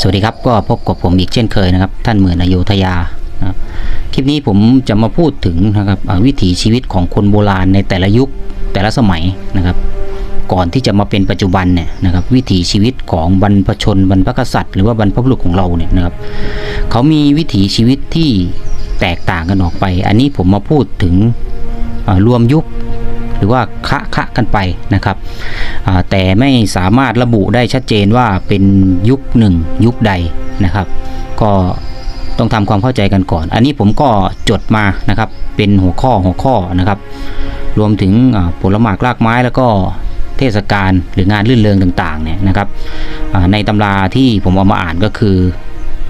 สวัสดีครับก็พบกับผมอีกเช่นเคยนะครับ ท่านเหมือนอโยธยานะครับคลิปนี้ผมจะมาพูดถึงนะครับวิถีชีวิตของคนโบราณในแต่ละยุคแต่ละสมัยนะครับ ก่อนที่จะมาเป็นปัจจุบันเนี่ยนะครับ วิถีชีวิตของบรรพชนบรรพกษัตริย์หรือว่าบรรพบุรุษของเราเนี่ยนะครับเขามีวิถีชีวิตที่แตกต่างกันออกไป อันนี้ผมมาพูดถึงรวมยุค หรือว่าคะคะกันไปนะครับแต่ไม่สามารถระบุได้ชัดเจนว่าเป็นยุคหนึ่งยุคใดนะครับ ก็ต้องทำความเข้าใจกันก่อน อันนี้ผมก็จดมานะครับ เป็นหัวข้อหัวข้อนะครับ รวมถึงผลหมากรากไม้แล้วก็เทศกาลหรืองานลื่นเริงต่างๆเนี่ยนะครับในตำราที่ผมเอามาอ่านก็คือ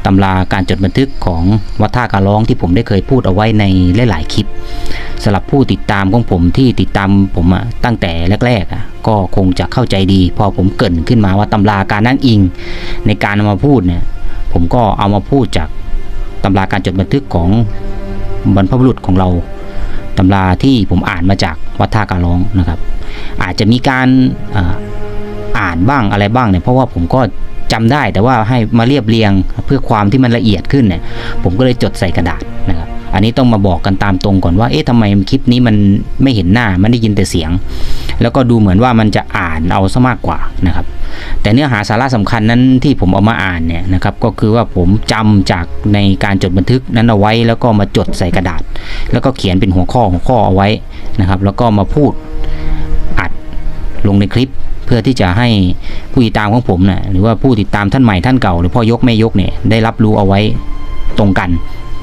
ตำราการจดบันทึกของวัดท่าการร้องที่ผมได้เคยพูดเอาไว้ในหลายๆคลิปสำหรับผู้ติดตามของผมที่ติดตามผมตั้งแต่แรกๆก็คงจะเข้าใจดี พอผมเกรินขึ้นมาว่าตำราการนั่งอิง ในการเอามาพูดเนี่ยผมก็เอามาพูดจากตำราการจดบันทึกของบรรพบุรุษของเราตำราที่ผมอ่านมาจากวัดท่าการร้องนะครับ อาจจะมีการอ่านบ้างอะไรบ้างเนี่ยเพราะว่าผมก็ จำได้แต่ว่าให้มาเรียบเรียงเพื่อความที่มันละเอียดขึ้นเนี่ยผมก็เลยจดใส่กระดาษนะครับอันนี้ต้องมาบอกกันตามตรงก่อนว่าเอ๊ะทำไมคลิปนี้มันไม่เห็นหน้ามันได้ยินแต่เสียง แล้วก็ดูเหมือนว่ามันจะอ่านเอาซะมากกว่านะครับ แต่เนื้อหาสาระสำคัญนั้นที่ผมเอามาอ่านเนี่ยนะครับก็คือว่าผมจำจากในการจดบันทึกนั้นเอาไว้ แล้วก็มาจดใส่กระดาษ แล้วก็เขียนเป็นหัวข้อหัวข้อเอาไว้นะครับ แล้วก็มาพูดอัดลงในคลิป เพื่อที่จะให้ผู้ติดตามของผมนะ่ะหรือว่าผู้ติดตามท่านใหม่ท่านเก่าหรือพ่อยกแม่ยกเนี่ยได้รับรู้เอาไว้ตรงกัน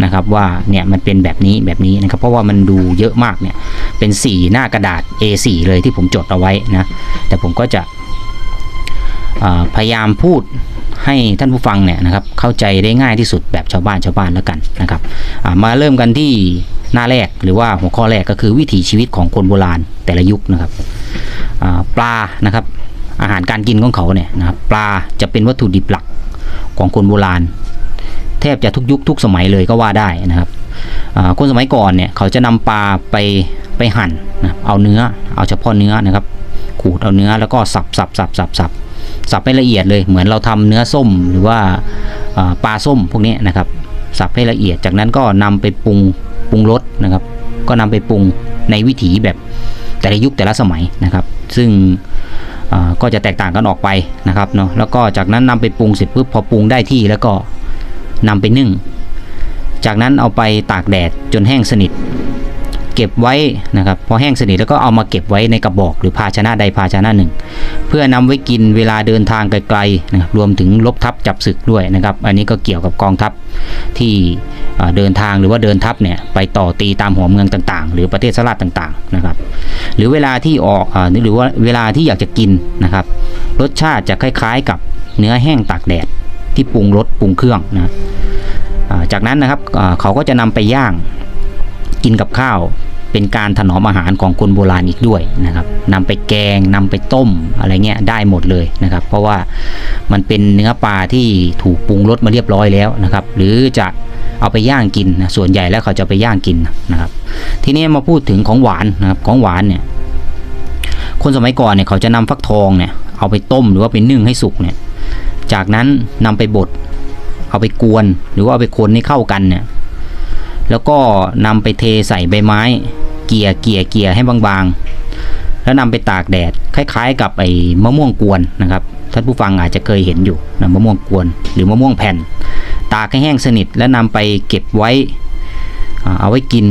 นะครับว่าเนี่ยมันเป็นแบบนี้แบบนี้นะครับเพราะว่ามันดูเยอะมากเนี่ยเป็น 4 หน้ากระดาษ A4 เลยที่ผมจดเอาไว้นะแต่ผมก็จะพยายามพูด ให้ท่านผู้ฟังเนี่ยนะครับเข้าใจได้ง่ายที่สุดแบบชาวบ้านชาวบ้านแล้วกันนะครับมาเริ่มกันที่หน้าแรกหรือว่าหัวข้อแรกก็คือวิถีชีวิตของคนโบราณแต่ละยุคนะครับปลานะครับอาหารการกินของเขาเนี่ยนะครับปลาจะเป็นวัตถุดิบหลักของคนโบราณ แทบจะทุกยุคทุกสมัยเลยก็ว่าได้นะครับคนสมัยก่อนเนี่ยเขาจะนำปลาไปไปหั่นนะเอาเนื้อเอาเฉพาะเนื้อนะครับขูดเอาเนื้อแล้วก็สับสับสับสับสับ สับให้ละเอียดเลยเหมือนเราทำเนื้อส้มหรือว่าปลาส้มพวกนี้นะครับ สับให้ละเอียดจากนั้นก็นำไปปรุงปรุงรสนะครับ ก็นำไปปรุงในวิถีแบบแต่ละยุคแต่ละสมัยนะครับ ซึ่งก็จะแตกต่างกันออกไปนะครับเนาะแล้วก็จากนั้นนำไปปรุงเสร็จปุ๊บพอปรุงได้ที่แล้วก็นำไปนึ่ง จากนั้นเอาไปตากแดดจนแห้งสนิท เก็บไว้นะครับพอแห้งสนิทแล้วก็เอามาเก็บไว้ในกระบอก หรือภาชนะใดภาชนะหนึ่ง เพื่อนำไว้กินเวลาเดินทางไกลๆนะครับรวมถึงลบทัพจับศึกด้วยนะครับอันนี้ก็เกี่ยวกับกองทัพที่เดินทางหรือว่าเดินทัพเนี่ยไปต่อตีตามหัวเมืองต่างๆ หรือประเทศสลัดต่างๆนะครับหรือเวลาที่ออกหรือว่าเวลาที่อยากจะกินนะครับรสชาติจะคล้ายๆกับเนื้อแห้งตากแดดที่ปรุงรสปรุงเครื่องนะจากนั้นนะครับเขาก็จะนำไปย่าง กินกับข้าว เป็นการถนอมอาหารของคนโบราณอีกด้วยนะครับนำไปแกงนำไปต้มอะไรเงี้ยได้หมดเลยนะครับ เพราะว่ามันเป็นเนื้อปลาที่ถูกปรุงรสมาเรียบร้อยแล้วนะครับ หรือจะเอาไปย่างกินนะส่วนใหญ่แล้วเขาจะไปย่างกินนะครับ ทีนี้มาพูดถึงของหวานนะครับของหวานเนี่ยคนสมัยก่อนเนี่ยเขาจะนำฟักทองเนี่ยเอาไปต้มหรือว่าไปนึ่งให้สุกเนี่ยจากนั้นนำไปบดเอาไปกวนหรือว่าเอาไปคนให้เข้ากันเนี่ย แล้วก็นำไปเทใส่ใบไม้ เกี่ยเกี่ยเกี่ยให้บางๆ แล้วนำไปตากแดดคล้าย ๆ กับไอ้มะม่วงกวนนะครับท่านผู้ฟังอาจจะเคยเห็นอยู่นะมะม่วงกวนหรือมะม่วงแผ่น ตากให้แห้งสนิทแล้วนำไปเก็บไว้เอาไว้กิน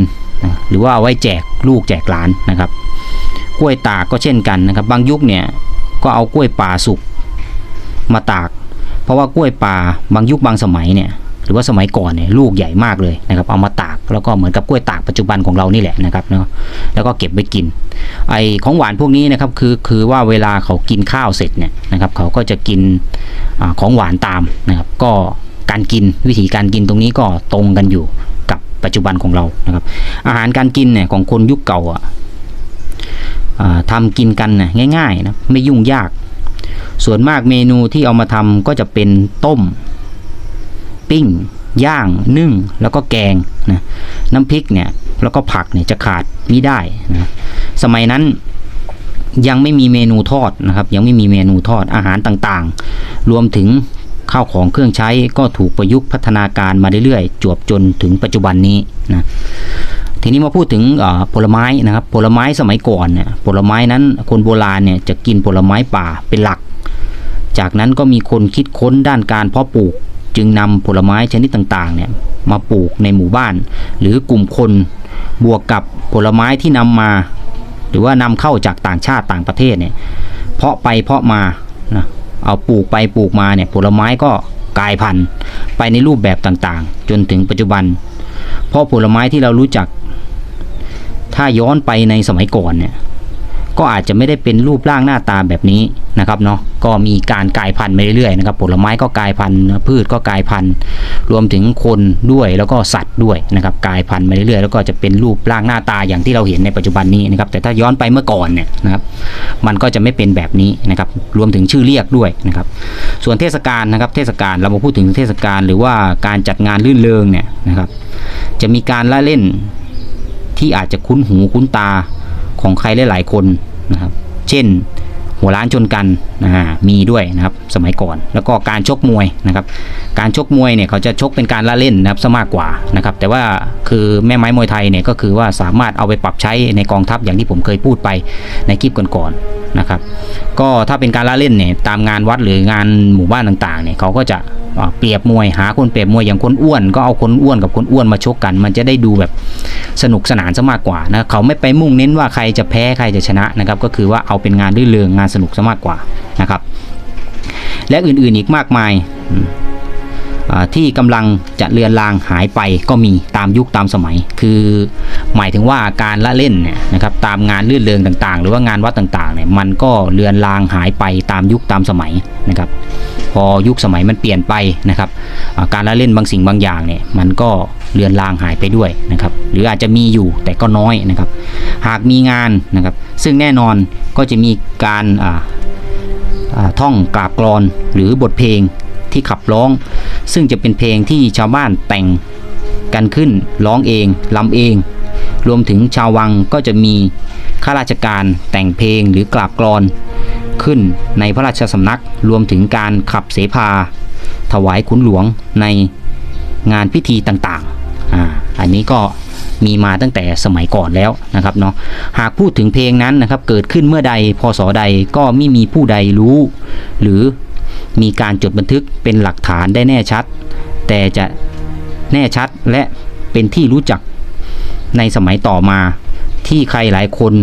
หรือว่าเอาไว้แจกลูกแจกหลานนะครับ กล้วยตากก็เช่นกันนะครับ บางยุคเนี่ยก็เอากล้วยป่าสุกมาตาก เพราะว่ากล้วยป่าบางยุคบางสมัยเนี่ย หรือว่าสมัยก่อนเนี่ยลูกใหญ่มากเลยนะครับเอามาตากแล้วก็เหมือนกับกล้วยตากปัจจุบันของเรานี่แหละนะครับเนาะแล้วก็เก็บไว้กิน ไอของหวานพวกนี้นะครับคือคือว่าเวลาเขากินข้าวเสร็จเนี่ยนะครับเขาก็จะกินอของหวานตามนะครับก็การกินวิธีการกินตรงนี้ก็ตรงกันอยู่กับปัจจุบันของเรานะครับอาหารการกินเนี่ยของคนยุคเก่าอะทำกินกันนะง่ายๆนะไม่ยุ่งยาก ส่วนมากเมนูที่เอามาทำก็จะเป็นต้ม ปิ้ง ย่าง นึ่ง แล้วก็แกงนะน้ำพริกเนี่ยแล้วก็ผักเนี่ยจะขาดไม่ได้นะสมัยนั้นยังไม่มีเมนูทอดนะครับ ยังไม่มีเมนูทอดอาหารต่างๆ รวมถึงข้าวของเครื่องใช้ก็ถูกประยุกต์พัฒนาการมาเรื่อยๆ จวบจนถึงปัจจุบันนี้นะทีนี้มาพูดถึงผลไม้นะครับ ผลไม้สมัยก่อนเนี่ยผลไม้นั้นคนโบราณเนี่ยจะกินผลไม้ป่าเป็นหลัก จากนั้นก็มีคนคิดค้นด้านการเพาะปลูก จึงนำผลไม้ชนิดต่างๆเนี่ยมาปลูกในหมู่บ้าน หรือกลุ่มคนบวกกับผลไม้ที่นำมา หรือว่านำเข้าจากต่างชาติต่างประเทศเนี่ยเพาะไปเพาะมานะเอาปลูกไปปลูกมาเนี่ยผลไม้ก็กลายพันธุ์ไปในรูปแบบต่างๆ จนถึงปัจจุบัน เพราะผลไม้ที่เรารู้จัก ถ้าย้อนไปในสมัยก่อนเนี่ย ก็อาจจะไม่ได้เป็นรูปร่างหน้าตาแบบนี้นะครับเนาะก็มีการกลายพันธุ์ไปเรื่อยๆนะครับผลไม้ก็กลายพันธุ์พืชก็กลายพันธุ์รวมถึงคนด้วยแล้วก็สัตว์ด้วยนะครับกลายพันธุ์ไปเรื่อยๆแล้วก็จะเป็นรูปร่างหน้าตาอย่างที่เราเห็นในปัจจุบันนี้นะครับแต่ถ้าย้อนไปเมื่อก่อนเนี่ยนะครับมันก็จะไม่เป็นแบบนี้นะครับรวมถึงชื่อเรียกด้วยนะครับส่วนเทศกาลนะครับเทศกาลเรามาพูดถึงเทศกาลหรือว่าการจัดงานลื่นเริงเนี่ยนะครับจะมีการละเล่นที่อาจจะคุ้นหูคุ้นตา ของใครหลายๆคนนะครับ เช่น หัวล้านชนกันนะฮะมีด้วยนะครับสมัยก่อน แล้วก็การชกมวยนะครับ การชกมวยเนี่ยเขาจะชกเป็นการละเล่นนะครับซะมากกว่านะครับ แต่ว่าคือแม่ไม้มวยไทยเนี่ยก็คือว่าสามารถเอาไปปรับใช้ในกองทัพอย่างที่ผมเคยพูดไปในคลิปก่อนๆนะครับ ก็ถ้าเป็นการละเล่นเนี่ยตามงานวัดหรืองานหมู่บ้านต่างๆเนี่ยเขาก็จะเปรียบมวยหาคนเปรียบมวยอย่างคนอ้วนก็เอาคนอ้วนกับคนอ้วนมาชกกัน มันจะได้ดูแบบสนุกสนานซะมากกว่านะเขาไม่ไปมุ่งเน้นว่าใครจะแพ้ใครจะชนะนะครับก็คือว่าเอาเป็นงานรื่นเริงงานสนุกซะมากกว่านะครับ และอื่นๆอีกมากมาย ที่กำลังจะเลือนลางหายไปก็มีตามยุคตามสมัย คือหมายถึงว่าการละเล่นเนี่ยนะครับตามงานเลื่อนเริงต่างๆ หรือว่างานวัดต่างๆเนี่ยมันก็เลือนลางหายไปตามยุคตามสมัยนะครับพอยุคสมัยมันเปลี่ยนไปนะครับการละเล่นบางสิ่งบางอย่างเนี่ยมันก็เลือนลางหายไปด้วยนะครับหรืออาจจะมีอยู่แต่ก็น้อยนะครับ หากมีงานนะครับ ซึ่งแน่นอนก็จะมีการท่องกราบกรอนหรือบทเพลง ที่ขับร้อง ซึ่งจะเป็นเพลงที่ชาวบ้านแต่งกันขึ้นร้องเองลำเอง รวมถึงชาววังก็จะมีข้าราชการแต่งเพลงหรือกราบกรอน ขึ้นในพระราชสำนักรวมถึงการขับเสภา ถวายขุนหลวงในงานพิธีต่างๆอ่าอันนี้ก็มีมาตั้งแต่สมัยก่อนแล้วนะครับเนาะหากพูดถึงเพลงนั้นนะครับเกิดขึ้นเมื่อใดพศใดก็ไม่มีผู้ใดรู้ หรือ มีการจดบันทึกเป็นหลักฐานได้แน่ชัด แต่จะแน่ชัดและเป็นที่รู้จักในสมัยต่อมาที่ใครหลายคน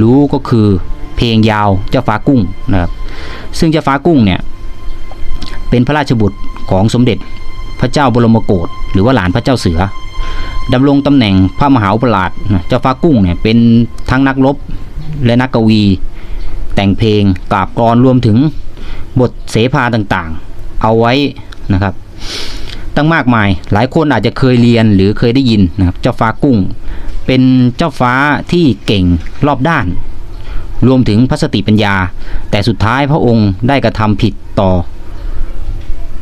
รู้ก็คือเพลงยาวเจ้าฟ้ากุ้งนะครับซึ่งเจ้าฟ้ากุ้งเนี่ยเป็นพระราชบุตรของสมเด็จพระเจ้าบรมโกศหรือว่าหลานพระเจ้าเสือดำรงตำแหน่งพระมหาอุปราชเจ้าฟ้ากุ้งเนี่ยเป็นทั้งนักรบและนักกวี แต่งเพลงกราบกรอนรวมถึง บทเสภาต่างๆ เอาไว้นะครับ ตั้งมากมายหลายคนอาจจะเคยเรียนหรือเคยได้ยินนะครับเจ้าฟ้ากุ้ง เป็นเจ้าฟ้าที่เก่งรอบด้าน รวมถึงพัสติปัญญา แต่สุดท้ายพระองค์ได้กระทำผิดต่อ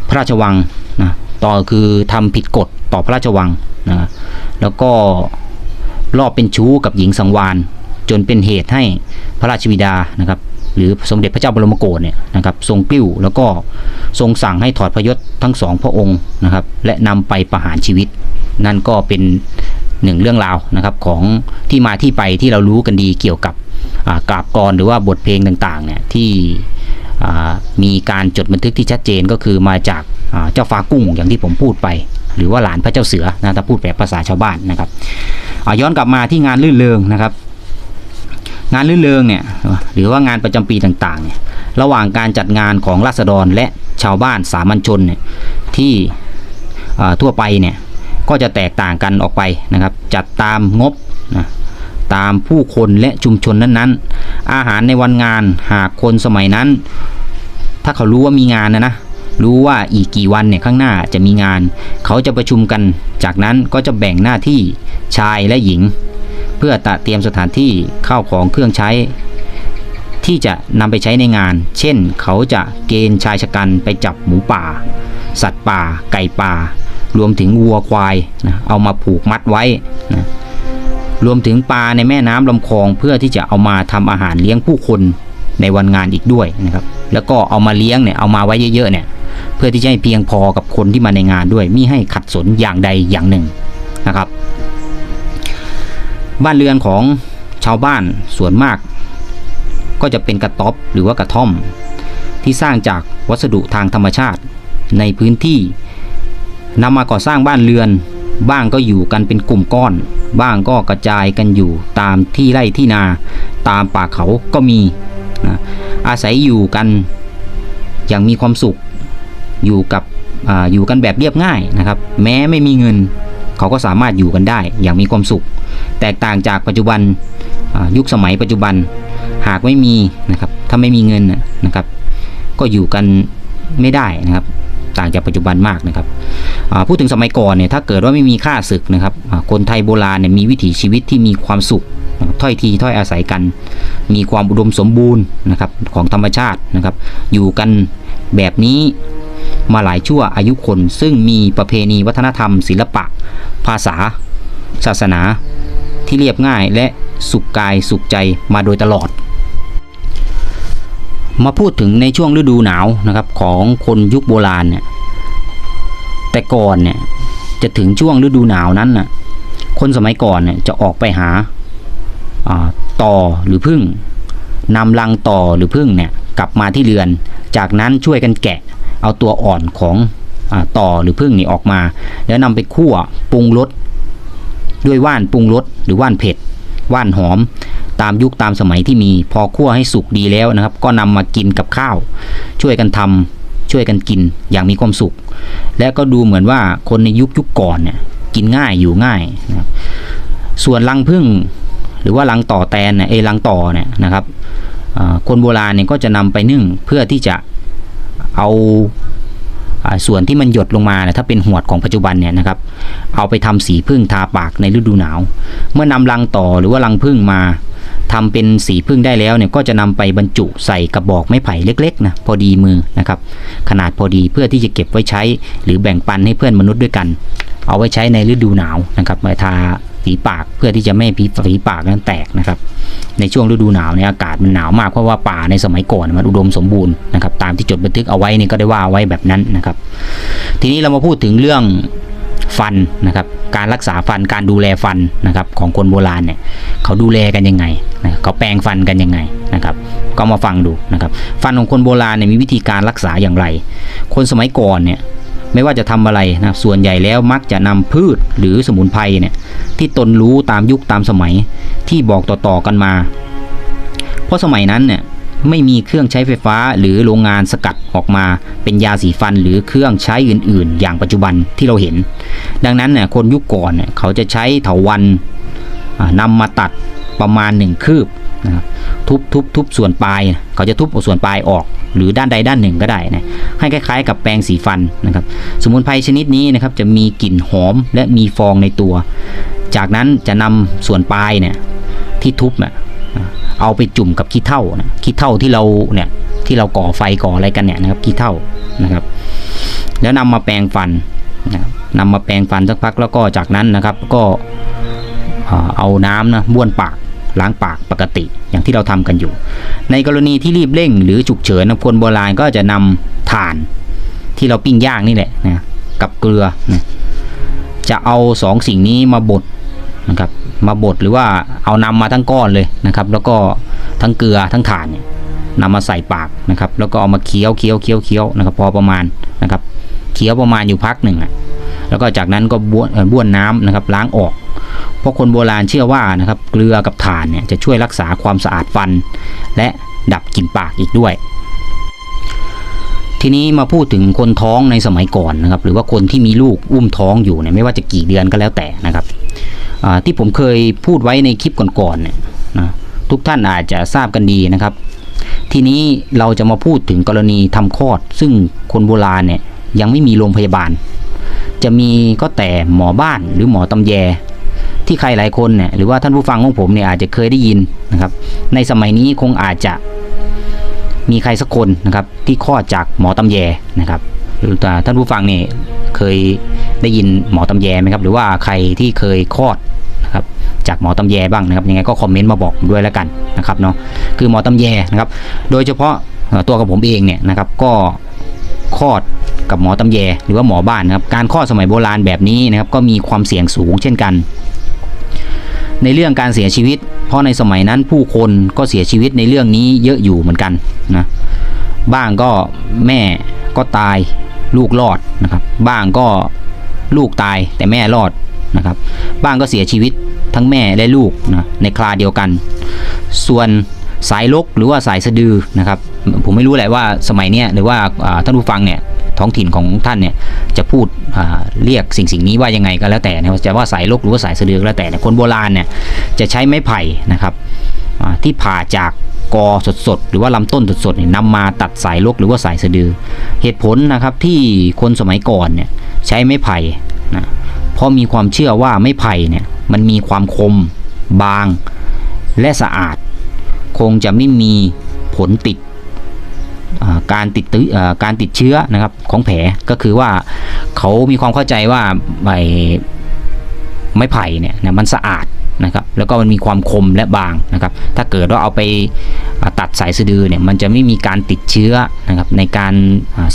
พระราชวังนะต่อคือทำผิดกฎต่อพระราชวังนะแล้วก็รอบเป็นชู้กับหญิงสังวานจนเป็นเหตุให้พระราชบิดานะครับ หรือสมเด็จพระเจ้าบรมโกศเนี่ยนะครับทรงกลิ้วแล้วก็ทรงสั่งให้ถอดพระยศทั้งสองพระองค์นะครับและนำไปประหารชีวิต นั่นก็เป็นหนึ่งเรื่องราวนะครับของที่มาที่ไปที่เรารู้กันดีเกี่ยวกับกราบกรหรือว่าบทเพลงต่างๆเนี่ยที่มีการจดบันทึกที่ชัดเจนก็คือมาจากเจ้าฟ้ากุ้งอย่างที่ผมพูดไป หรือว่าหลานพระเจ้าเสือนะถ้าพูดแบบภาษาชาวบ้านนะครับย้อนกลับมาที่งานลื่นเริงนะครับ งานลื่นเริงเนี่ยหรือว่างานประจำปีต่างๆเนี่ยระหว่างการจัดงานของราษฎรและชาวบ้านสามัญชนเนี่ยที่ทั่วไปเนี่ยก็จะแตกต่างกันออกไปนะครับ จัดตามงบนะตามผู้คนและชุมชนนั้นๆ อาหารในวันงานหากคนสมัยนั้น ถ้าเขารู้ว่ามีงานนะนะรู้ว่าอีกกี่วันเนี่ยข้างหน้าจะมีงาน เขาจะประชุมกัน จากนั้นก็จะแบ่งหน้าที่ชายและหญิง พื่อตระเตรียมสถานที่เข้าของเครื่องใช้ ที่จะนำไปใช้ในงาน เช่น เขาจะเกณฑ์ชายชะกันไปจับหมูป่า สัตว์ป่า ไก่ป่า รวมถึงวัวควายนะเอามาผูกมัดไว้นะรวมถึงปลาในแม่น้ำลำคลองเพื่อที่จะเอามาทำอาหารเลี้ยงผู้คนในวันงานอีกด้วยนะครับ แล้วก็เอามาเลี้ยงเนี่ยเอามาไว้เยอะๆเนี่ยเพื่อที่จะให้เพียงพอกับคนที่มาในงานด้วยมิให้ขัดสนอย่างใดอย่างหนึ่งนะครับ บ้านเรือนของชาวบ้านส่วนมาก ก็จะเป็นกระต๊อบหรือว่ากระท่อม ที่สร้างจากวัสดุทางธรรมชาติในพื้นที่นำมาก่อสร้างบ้านเรือน บ้างก็อยู่กันเป็นกลุ่มก้อน บ้างก็กระจายกันอยู่ตามที่ไร่ที่นา ตามป่าเขาก็มีนะอาศัยอยู่กันอย่างมีความสุขอยู่กับออยู่กันแบบเรียบง่ายนะครับ แม้ไม่มีเงิน เขาก็สามารถอยู่กันได้อย่างมีความสุข แตกต่างจากปัจจุบันยุคสมัยปัจจุบันหากไม่มีนะครับถ้าไม่มีเงินนะครับ ก็อยู่กันไม่ได้นะครับ ต่างจากปัจจุบันมากนะครับพูดถึงสมัยก่อนเนี่ยถ้าเกิดว่าไม่มีค่าศึกนะครับคนไทยโบราณเนี่ยมีวิถีชีวิตที่มีความสุขถ้อยทีถ้อยอาศัยกัน มีความอุดมสมบูรณ์นะครับของธรรมชาตินะครับ อยู่กันแบบนี้มาหลายชั่วอายุคน ซึ่งมีประเพณีวัฒนธรรม ศิลปะ ภาษา ศาสนา ที่เรียบง่ายและสุขกายสุขใจมาโดยตลอด มาพูดถึงในช่วงฤดูหนาวนะครับของคนยุคโบราณเนี่ยแต่ก่อนเนี่ยจะถึงช่วงฤดูหนาวนั้นน่ะคนสมัยก่อนเนี่ยจะออกไปหาต่อหรือพึ่งนำรังต่อหรือพึ่งเนี่ยกลับมาที่เรือน จากนั้นช่วยกันแกะเอาตัวอ่อนของอต่อหรือพึ่งนี่ออกมา แล้วนำไปคั่วปรุงรส ด้วยว่านปรุงรสหรือว่านเผ็ด ว่านหอม ตามยุคตามสมัยที่มี พอคั่วให้สุกดีแล้วนะครับ ก็นำมากินกับข้าว ช่วยกันทำช่วยกันกินอย่างมีความสุข และก็ดูเหมือนว่าคนในยุคยุคก่อนเนี่ยกินง่ายอยู่ง่ายนะส่วนรังพึ่งหรือว่ารังต่อแตนเนี่ยเอรังต่อเนี่ยนะครับคนโบราณเนี่ยก็จะนำไปนึ่งเพื่อที่จะเอา ส่วนที่มันหยดลงมาเนี่ยถ้าเป็นหวดของปัจจุบันเนี่ยนะครับ เอาไปทำสีพึ่งทาปากในฤดูหนาว เมื่อนำรังต่อหรือว่ารังพึ่งมาทำเป็นสีพึ่งได้แล้วเนี่ยก็จะนำไปบรรจุใส่กระบอกไม้ไผ่เล็กๆนะพอดีมือนะครับ ขนาดพอดีเพื่อที่จะเก็บไว้ใช้ หรือแบ่งปันให้เพื่อนมนุษย์ด้วยกัน เอาไว้ใช้ในฤดูหนาวนะครับมาทา ฝีปากเพื่อที่จะไม่ให้ฝีปากนั้นแตกนะครับ ในช่วงฤดูหนาวเนี่ยอากาศมันหนาวมากเพราะว่าป่าในสมัยก่อนมันอุดมสมบูรณ์นะครับตามที่จดบันทึกเอาไว้นี่ก็ได้ว่าไว้แบบนั้นนะครับ ทีนี้เรามาพูดถึงเรื่องฟันนะครับการรักษาฟันการดูแลฟันนะครับของคนโบราณเนี่ยเขาดูแลกันยังไงนะเขาแปรงฟันกันยังไงนะครับ ก็มาฟังดูนะครับ ฟันของคนโบราณเนี่ยมีวิธีการรักษาอย่างไร คนสมัยก่อนเนี่ย ไม่ว่าจะทำอะไรนะส่วนใหญ่แล้วมักจะนำพืชหรือสมุนไพรเนี่ยที่ตนรู้ตามยุคตามสมัยที่บอกต่อๆกันมา เพราะสมัยนั้นเนี่ยไม่มีเครื่องใช้ไฟฟ้าหรือโรงงานสกัดออกมา เป็นยาสีฟันหรือเครื่องใช้อื่น ๆ อย่างปัจจุบันที่เราเห็น ดังนั้นเนี่ยคนยุคก่อนเนี่ยเขาจะใช้เถาวันนำมาตัด ประมาณหนึ่งคืบนะครับทุบทุบทุบส่วนปลายเขาจะทุบเอาส่วนปลายออก หรือด้านใดด้านหนึ่งก็ได้นะให้คล้ายๆ กับแปรงสีฟันนะครับสมุนไพรชนิดนี้นะครับจะมีกลิ่นหอมและมีฟองในตัว จากนั้นจะนำส่วนปลายเนี่ยที่ทุบน่ะเอาไปจุ่มกับขี้เถ้านะขี้เถ้าที่เราเนี่ยที่เราก่อไฟก่ออะไรกันเนี่ยนะครับขี้เถ้านะครับ แล้วนำมาแปรงฟันนะนำมาแปรงฟันสักพักแล้วก็จากนั้นนะครับก็ เอ่อเอาน้ำนะบ้วนปากล้างปากปกติอย่างที่เราทำกันอยู่ ในกรณีที่รีบเร่งหรือฉุกเฉินคนโบราณก็จะนำถ่านที่เราปิ้งย่างนี่แหละนะกับเกลือนะจะเอาสองสิ่งนี้มาบดนะครับมาบดหรือว่าเอานำมาทั้งก้อนเลยนะครับ แล้วก็ทั้งเกลือทั้งถ่านเนี่ยนำมาใส่ปากนะครับ แล้วก็เอามาเคี้ยวเคี้ยวเคี้ยวเคี้ยวนะครับ พอประมาณนะครับเคี้ยวประมาณอยู่พักหนึ่งอะแล้วก็จากนั้นก็บ้วนบ้วนน้ำนะครับล้างออก เพราะคนโบราณเชื่อว่านะครับเกลือกับถ่านเนี่ยจะช่วยรักษาความสะอาดฟัน และดับกลิ่นปากอีกด้วย ทีนี้มาพูดถึงคนท้องในสมัยก่อนนะครับหรือว่าคนที่มีลูกอุ้มท้องอยู่เนี่ยไม่ว่าจะกี่เดือนก็แล้วแต่นะครับที่ผมเคยพูดไว้ในคลิปก่อนๆเนี่ยนะทุกท่านอาจจะทราบกันดีนะครับ ทีนี้เราจะมาพูดถึงกรณีทำคลอด ซึ่งคนโบราณเนี่ยยังไม่มีโรงพยาบาล จะมีก็แต่หมอบ้านหรือหมอตำแย ที่ใครหลายคนเนี่ยหรือว่าท่านผู้ฟังของผมเนี่ยอาจจะเคยได้ยินนะครับ ในสมัยนี้คงอาจจะมีใครสักคนนะครับ ที่คลอดจากหมอตำแยนะครับหรือท่านผู้ฟังเนี่ยเคยได้ยินหมอตำแยไหมครับ หรือว่าใครที่เคยคลอดนะครับจากหมอตำแยบ้างนะครับยังไงก็คอมเมนต์มาบอกด้วยแล้วกันนะครับเนาะคือหมอตำแยนะครับ โดยเฉพาะตัวกับผมเองเนี่ยนะครับก็คลอดกับหมอตำแยหรือว่าหมอบ้านนะครับการข้อดสมัยโบราณแบบนี้นะครับก็มีความเสี่ยงสูงเช่นกัน ในเรื่องการเสียชีวิต เพราะในสมัยนั้นผู้คนก็เสียชีวิตในเรื่องนี้เยอะอยู่เหมือนกันนะบ้างก็แม่ก็ตายลูกรอดนะครับบ้างก็ลูกตายแต่แม่รอดนะครับบ้างก็เสียชีวิตทั้งแม่และลูกนะในคราเดียวกัน ส่วนสายลกหรือว่าสายสะดือนะครับผมไม่รู้แหละว่าสมัยเนี้ยหรือว่าท่านผู้ฟังเนี่ย ท้องถิ่นของท่านเนี่ยจะพูดเรียกสิ่งสิ่งนี้ว่ายังไงก็แล้วแต่นะจะว่าสายลกหรือว่าสายสะดือก็แล้วแต่เนี่ยคนโบราณเนี่ยจะใช้ไม้ไผ่นะครับที่ผ่าจากกอสดๆ หรือว่าลำต้นสดๆนี่นำมาตัดสายลกหรือว่าสายสะดือ เหตุผลนะครับที่คนสมัยก่อนเนี่ยใช้ไม้ไผ่นะเพราะมีความเชื่อว่าไม้ไผ่เนี่ยมันมีความคมบางและสะอาด คงจะไม่มีผลติด การติดตื้อการติดเชื้อนะครับของแผลก็คือว่าเขามีความเข้าใจว่าใบไม้ไผ่เนี่ยนะมันสะอาดนะครับแล้วก็มันมีความคมและบางนะครับถ้าเกิดว่าเอาไปตัดสายสะดือเนี่ยมันจะไม่มีการติดเชื้อนะครับในการ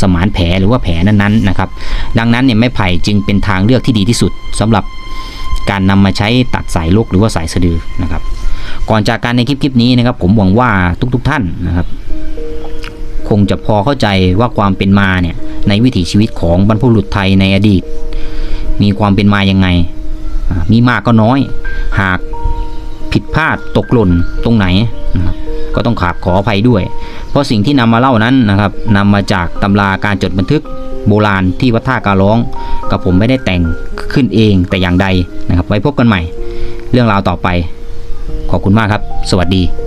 สมานแผลหรือว่าแผลนั้นๆนะครับดังนั้นเนี่ยไม้ไผ่จึงเป็นทางเลือกที่ดีที่สุดสำหรับการนำมาใช้ตัดสายลกหรือว่าสายสะดือนะครับก่อนจากการในคลิปคลิปนี้นะครับผมหวังว่าทุกๆทท่านนะครับ คงจะพอเข้าใจว่าความเป็นมาเนี่ยในวิถีชีวิตของบรรพบุรุษไทยในอดีต มีความเป็นมายังไง มีมากก็น้อย หากผิดพลาดตกหล่นตรงไหนนะครับก็ต้องขาบขออภัยด้วย เพราะสิ่งที่นำมาเล่านั้นนะครับนำมาจากตำราการจดบันทึกโบราณที่วัดท่าการร้อง กับผมไม่ได้แต่งขึ้นเองแต่อย่างใดนะครับ ไว้พบกันใหม่ เรื่องราวต่อไป ขอบคุณมากครับ สวัสดี